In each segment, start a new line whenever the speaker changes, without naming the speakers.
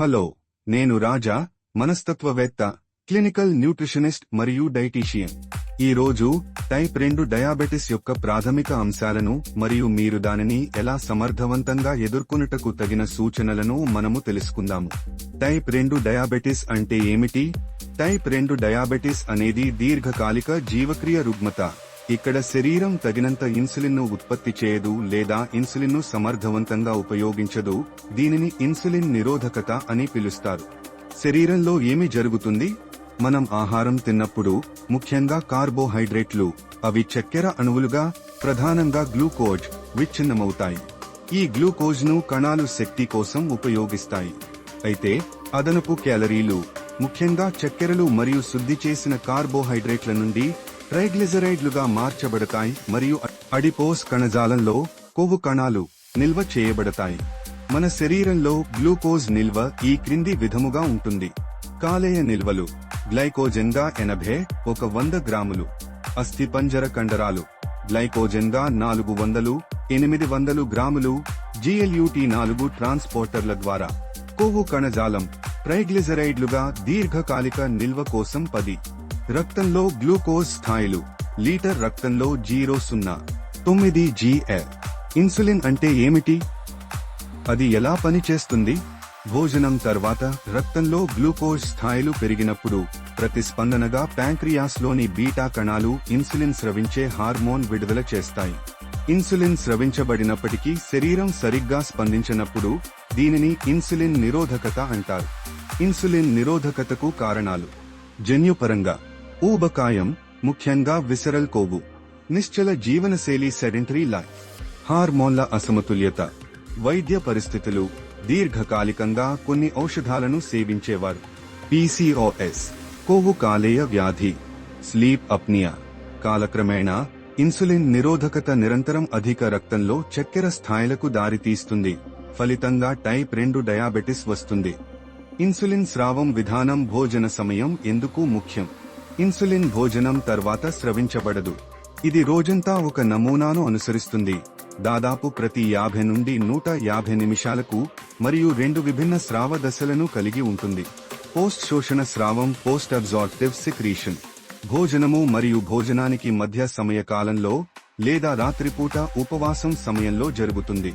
Hello నేను రాజా మనస్తత్వవేత్త clinical nutritionist మరియు డైటీషియన్. ఈ రోజు టైప్ రెండు డయాబెటిస్ యొక్క ప్రాథమిక అంశాలను మరియు మీరు దానిని ఎలా సమర్థవంతంగా ఎదుర్కొనుటకు తగిన సూచనలను మనము తెలుసుకుందాము. టైప్ రెండు డయాబెటిస్ అంటే ఏమిటి? టైప్ రెండు డయాబెటిస్ అనేది దీర్ఘకాలిక జీవక్రియ రుగ్మత. ఇక్కడ శరీరం తగినంత ఇన్సులిన్ను ఉత్పత్తి చేయదు లేదా ఇన్సులిన్ను సమర్థవంతంగా ఉపయోగించదు దీనిని ఇన్సులిన్ నిరోధకత అని పిలుస్తారు. శరీరంలో ఏమి జరుగుతుంది? మనం ఆహారం తిన్నప్పుడు ముఖ్యంగా కార్బోహైడ్రేట్లు అవి చక్కెర అణువులుగా ప్రధానంగా గ్లూకోజ్ విచ్ఛిన్నమవుతాయి. ఈ గ్లూకోజ్ను కణాలు శక్తి కోసం ఉపయోగిస్తాయి. అయితే అదనపు క్యాలరీలు ముఖ్యంగా చక్కెరలు మరియు శుద్ధి చేసిన కార్బోహైడ్రేట్ల నుండి ట్రైగ్లిజరైడ్లుగా మార్చబడతాయి మరియు అడిపోస్ కణజాలంలో కొవ్వు కణాలు నిల్వ చేయబడతాయి. మన శరీరంలో గ్లూకోజ్ నిల్వ ఈ క్రింది విధముగా ఉంటుంది. కాలేయ నిల్వలు గ్లైకోజెన్గా ఎనభై ఒక వంద గ్రాములు. అస్థిపంజర కండరాలు గ్లైకోజెన్గా నాలుగు వందలు ఎనిమిది వందలు గ్రాములు జిఎల్యుటి నాలుగు ట్రాన్స్పోర్టర్ల ద్వారా. కొవ్వు కణజాలం ట్రైగ్లిజరైడ్లుగా దీర్ఘకాలిక నిల్వ కోసం పది. రక్తంలో గ్లూకోజ్ స్థాయిలు లీటర్ రక్తంలో జీరో సున్నా తొమ్మిది జీఎల్ ఇన్సులిన్ అంటే ఏమిటి? అది ఎలా పనిచేస్తుంది? భోజనం తర్వాత రక్తంలో గ్లూకోజ్ స్థాయిలు పెరిగినప్పుడు ప్రతిస్పందనగా ప్యాంక్రియాస్లోని బీటా కణాలు ఇన్సులిన్ స్రవించే హార్మోన్ విడుదల చేస్తాయి. ఇన్సులిన్ స్రవించబడినప్పటికీ శరీరం సరిగ్గా స్పందించినప్పుడు దీనిని ఇన్సులిన్ నిరోధకత అంటారు. ఇన్సులిన్ నిరోధకతకు కారణాలు. జన్యుపరంగా ఊబకాయం ముఖ్యంగా విసరల్ కొవ్వు నిశ్చల జీవనశైలి సెడెంటరీ లైఫ్ హార్మోన్ల అసమతుల్యత వైద్య పరిస్థితులు దీర్ఘకాలికంగా కొన్ని ఔషధాలను సేవించేవారు. పీసీఓఎస్ కొవ్వు కాలేయ వ్యాధి స్లీప్ అప్నియా కాలక్రమేణా ఇన్సులిన్ నిరోధకత నిరంతరం అధిక రక్తంలో చక్కెర స్థాయిలకు దారితీస్తుంది. ఫలితంగా టైప్ రెండు డయాబెటిస్ వస్తుంది. ఇన్సులిన్ స్రావం విధానం భోజన సమయం ఎందుకు ముఖ్యం? ఇన్సులిన్ భోజనం తర్వాత స్రవించబడదు. ఇది రోజంతా ఒక నమూనాను అనుసరిస్తుంది. దాదాపు ప్రతి యాభై నుండి నూట యాభై నిమిషాలకు మరియు రెండు విభిన్న స్రావ దశలను కలిగి ఉంటుంది. పోస్ట్ శోషణ స్రావం పోస్ట్ అబ్జార్టివ్ సిక్రీషన్. భోజనము మరియు భోజనానికి మధ్య సమయకాలంలో లేదా రాత్రిపూట ఉపవాసం సమయంలో జరుగుతుంది.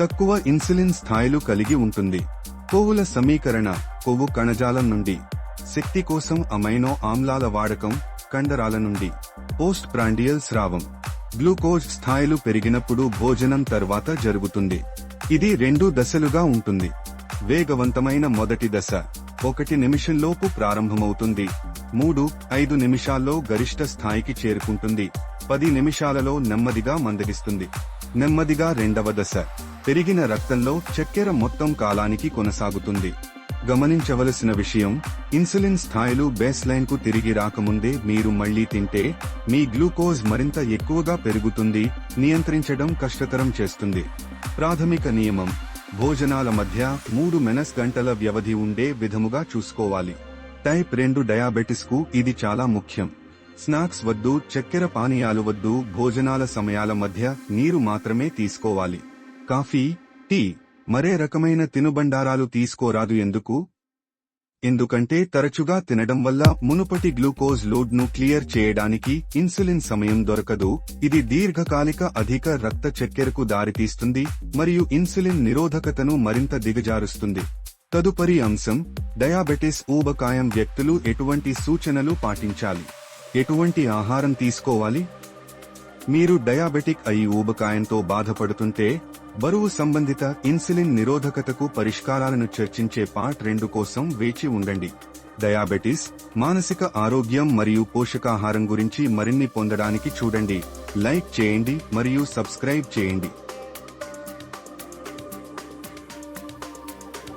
తక్కువ ఇన్సులిన్ స్థాయిలు కలిగి ఉంటుంది. కొవ్వుల సమీకరణ కొవ్వు కణజాలం నుండి శక్తి కోసం అమైనో ఆమ్లాల వాడకం కండరాల నుండి పోస్ట్ ప్రాండియల్ స్రావం. గ్లూకోజ్ స్థాయిలు పెరిగినప్పుడు భోజనం తర్వాత జరుగుతుంది. ఇది రెండు దశలుగా ఉంటుంది. వేగవంతమైన మొదటి దశ ఒకటి నిమిషంలోపు ప్రారంభమవుతుంది. మూడు ఐదు నిమిషాల్లో గరిష్ట స్థాయికి చేరుకుంటుంది. పది నిమిషాలలో నెమ్మదిగా మందగిస్తుంది. నెమ్మదిగా రెండవ దశ పెరిగిన రక్తంలో చక్కెర మొత్తం కాలానికి కొనసాగుతుంది. గమనించవలసిన విషయం ఇన్సులిన్ స్థాయిలు బేస్ లైన్కు తిరిగి రాకముందే మీరు మళ్ళీ తింటే మీ గ్లూకోజ్ మరింత ఎక్కువగా పెరుగుతుంది నియంత్రించడం కష్టతరం చేస్తుంది. ప్రాథమిక నియమం భోజనాల మధ్య మూడు మెనస్ గంటల వ్యవధి ఉండే విధముగా చూసుకోవాలి. టైప్ రెండు డయాబెటిస్కు ఇది చాలా ముఖ్యం. స్నాక్స్ వద్దు చక్కెర పానీయాలు వద్దు భోజనాల సమయాల మధ్య నీరు మాత్రమే తీసుకోవాలి. కాఫీ టీ మరే రకమైన తినుబండారాలు తీసుకోరాదు ఎందుకు? ఎందుకంటే తరచుగా తినడం వల్ల మునుపటి గ్లూకోజ్ లోడ్ను క్లియర్ చేయడానికి ఇన్సులిన్ సమయం దొరకదు ఇది దీర్ఘకాలిక అధిక రక్త చక్కెరకు దారితీస్తుంది మరియు ఇన్సులిన్ నిరోధకతను మరింత దిగజారుస్తుంది. తదుపరి అంశం డయాబెటిస్ ఊబకాయం వ్యక్తులు ఎటువంటి సూచనలు పాటించాలి? ఎటువంటి ఆహారం తీసుకోవాలి? మీరు డయాబెటిక్ అయి ఊబకాయంతో బాధపడుతుంటే బరువు సంబంధిత ఇన్సులిన్ నిరోధకతకు పరిష్కారాలను చర్చించే పార్ట్ రెండు కోసం వేచి ఉండండి. డయాబెటిస్ మానసిక ఆరోగ్యం మరియు పోషకాహారం గురించి మరిన్ని పొందడానికి చూడండి. లైక్ చేయండి మరియు సబ్స్క్రైబ్ చేయండి.